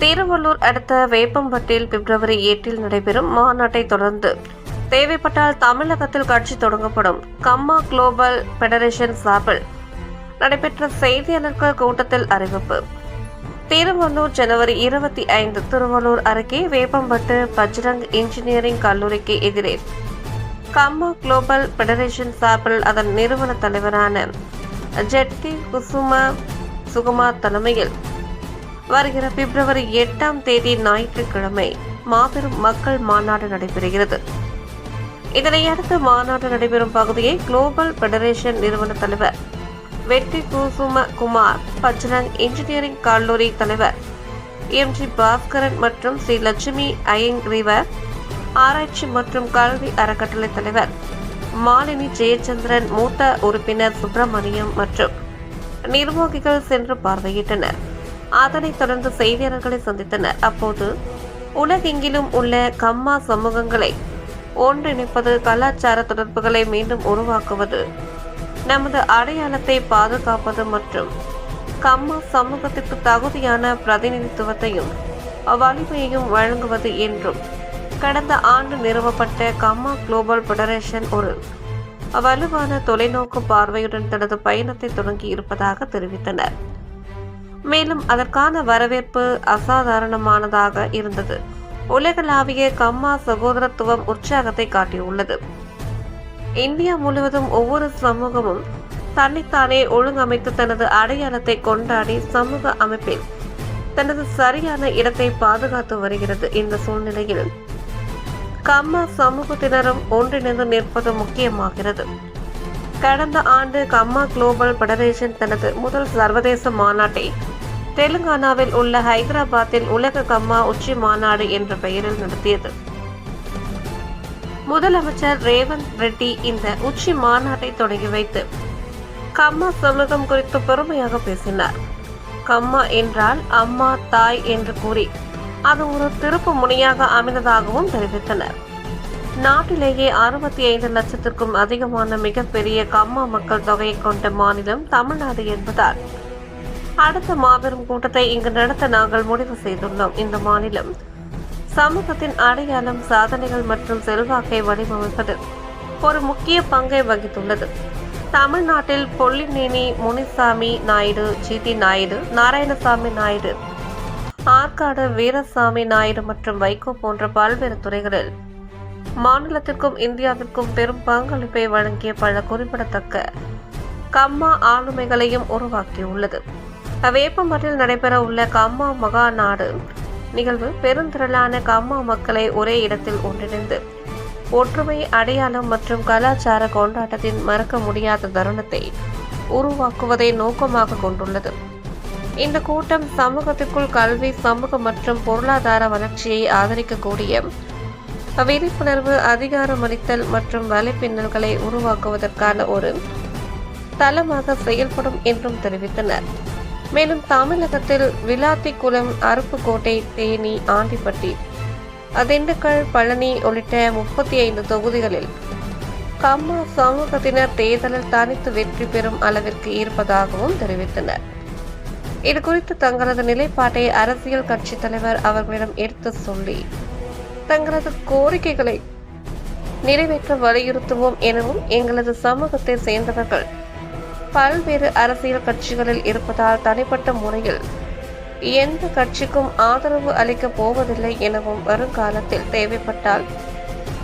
திருவள்ளூர் அடுத்த வேப்பம்பட்டில் பிப்ரவரி எட்டில் நடைபெறும் மாநாட்டை தொடர்ந்து. தேவைப்பட்டால் தமிழகத்தில் கட்சி தொடங்கப்படும். கம்மா குளோபல் ஃபெடரேஷன் சார்பில் நடைபெற்ற செய்தியாளர்கள் கூட்டத்தில் அறிவிப்பு. திருவள்ளூர் ஜனவரி இருபத்தி ஐந்து திருவள்ளூர் அருகே வேப்பம்பட்டு பஜ்ரங் இன்ஜினியரிங் கல்லூரிக்கு எதிரே கம்மா குளோபல் ஃபெடரேஷன் சார்பில் அதன் நிறுவன தலைவரான ஜெட்கி குசுமா சுகுமார் தலைமையில் வருகிற பிப்ரவரி எட்டாம் தேதி ஞாயிற்றுக்கிழமை மாபெரும் மக்கள் மாநாடு நடைபெறுகிறது. இதனையடுத்து மாநாடு நடைபெறும் பகுதியை குளோபல் ஃபெடரேஷன் நிறுவன தலைவர் வெற்றி குசும குமார் பஜ்ரங் இன்ஜினியரிங் கல்லூரி தலைவர் எம். ஜி. பாஸ்கரன் மற்றும் ஸ்ரீ லட்சுமி ஐயங்கிரிவர் ஆராய்ச்சி மற்றும் கல்வி அறக்கட்டளை தலைவர் மாலினி ஜெயச்சந்திரன் மூத்த உறுப்பினர் சுப்பிரமணியம் மற்றும் நிர்வாகிகள் சென்று பார்வையிட்டனர். அதனைத் தொடர்ந்து செய்தியாளர்களை சந்தித்தனர். அப்போது உலகெங்கிலும் உள்ள கம்மா சமூகங்களை ஒன்றிணைப்பது கலாச்சார தொடர்புகளை மீண்டும் உருவாக்குவது நமது அடையாளத்தை பாதுகாப்பது மற்றும் கம்மா சமூகத்திற்கு தகுதியான பிரதிநிதித்துவத்தையும் வலிமையையும் வழங்குவது என்றும் கடந்த ஆண்டு நிறுவப்பட்ட கம்மா குளோபல் ஃபெடரேஷன் ஒரு வலுவான தொலைநோக்கு பார்வையுடன் தனது பயணத்தை தொடங்கி இருப்பதாக தெரிவித்தனர். மேலும் அதற்கான வரவேற்பு அசாதாரணமானதாக இருந்தது. உலகளாவிய கம்மா சகோதரத்துவம் உற்சாகத்தை காட்டியுள்ளது. இந்தியா முழுவதும் ஒவ்வொரு சமூகமும் தன்னைத்தானே ஒழுங்கமைத்து தனது அடையாளத்தை கொண்டாடி சமூக அமைப்பில் தனது சரியான இடத்தை பாதுகாத்து வருகிறது இந்த சூழ்நிலையில் கம்மா சமூகத்தினரும் ஒன்றிணைந்து நிற்பது முக்கியமாகிறது. கடந்த ஆண்டு கம்மா குளோபல் ஃபெடரேஷன் தனது முதல் சர்வதேச மாநாட்டை தெலுங்கானாவில் உள்ள ஹைதராபாத்தில் உலக கம்மா உச்சி மாநாடு என்ற பெயரில் நடத்தியது. முதலமைச்சர் ரேவந்த் ரெட்டி இந்த உச்சி மாநாட்டை தொடங்கி வைத்து கம்மா சமூகம் குறித்து பெருமையாக பேசினார். கம்மா என்றால் அம்மா தாய் என்று கூறி அது ஒரு திருப்பு முனையாக அமைந்ததாகவும் தெரிவித்தனர். நாட்டிலேயே அறுபத்தி ஐந்து லட்சத்திற்கும் அதிகமான மிகப்பெரிய கம்மா மக்கள் தொகையை கொண்ட மாநிலம் தமிழ்நாடு என்பதால் அடுத்த மாபெரும் கூட்டத்தை இங்கு நடத்த நாங்கள் முடிவு செய்துள்ளோம். இந்த மாநிலம் சமூகத்தின் அடையாளம் சாதனைகள் மற்றும் செல்வாக்கை வடிவமைப்பதில் ஒரு முக்கிய பங்கை வகித்துள்ளது. தமிழ்நாட்டில் பொல்லினேனி முனிசாமி நாயுடு ஜிதி நாயுடு நாராயணசாமி நாயுடு ஆற்காடு வீரசாமி நாயுடு மற்றும் வைகோ போன்ற பல்வேறு துறைகளில் மாநிலத்திற்கும் இந்தியாவிற்கும் பெரும் பங்களிப்பை வழங்கிய பல குறிப்பிடத்தக்க கம்மா ஆளுமைகளையும் உருவாக்கியுள்ளது. வேப்பமரத்தில் நடைபெற உள்ள கம்மா மகா நாடு. நிகழ்வு பெருந்திரளான கம்மா மக்களை ஒரே இடத்தில் ஒன்றிணைந்து ஒற்றுமை அடையாளம் மற்றும் கலாச்சார கொண்டாட்டத்தின் மறக்க முடியாத தருணத்தை உருவாக்குவதை நோக்கமாக கொண்டுள்ளது. இந்த கூட்டம் சமூகத்திற்குள் கல்வி சமூக மற்றும் பொருளாதார வளர்ச்சியை ஆதரிக்கக்கூடிய விழிப்புணர்வு அதிகாரமளித்தல் மற்றும் வலைப்பின்னல்களை உருவாக்குவதற்கான ஒரு தளமாக செயல்படும் என்றும் தெரிவித்தனர். மேலும் தமிழகத்தில் விளாத்திக்குளம் அருப்புக்கோட்டை தேனி ஆண்டிப்பட்டி திண்டுக்கல் பழனி உள்ளிட்ட முப்பத்தி ஐந்து தொகுதிகளில் கம்மா சமூகத்தினர் தேர்தலில் தனித்து வெற்றி பெறும் அளவிற்கு இருப்பதாகவும் தெரிவித்தனர். இது குறித்து தங்களது நிலைப்பாட்டை அரசியல் கட்சி தலைவர் அவர்களிடம் எடுத்து சொல்லி தங்களது கோரிக்கைகளை நிறைவேற்ற வலியுறுத்துவோம் எனவும் எங்களது சமூகத்தை சேர்ந்தவர்கள் பல்வேறு அரசியல் கட்சிகளில் இருப்பதால் தனிப்பட்ட முறையில் எந்த கட்சிக்கும் ஆதரவு அளிக்கப் போவதில்லை எனவும் வருங்காலத்தில் தேவைப்பட்டால்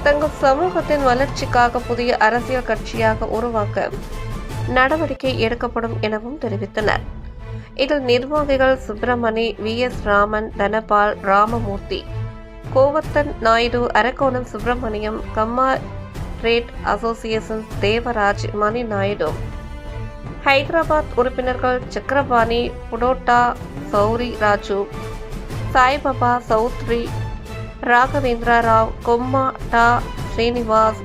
தங்கள் சமூகத்தின் வளர்ச்சிக்காக புதிய அரசியல் கட்சியாக உருவாக்க நடவடிக்கை எடுக்கப்படும் எனவும் தெரிவித்தனர். இதில் நிர்வாகிகள் Subramani V. S. Raman Dhanapal Ramamurthy Govardhan Naidu Arakkonam Subramaniam Kamma rate association Devaraj Mani Naidu Hyderabad உறுப்பினர்கள் சக்கரபாணி புடோட்டா சௌரி ராஜு சாய்பாபா சௌத்ரி ராகவேந்திர ராவ் கொம்மா டா ஸ்ரீனிவாஸ்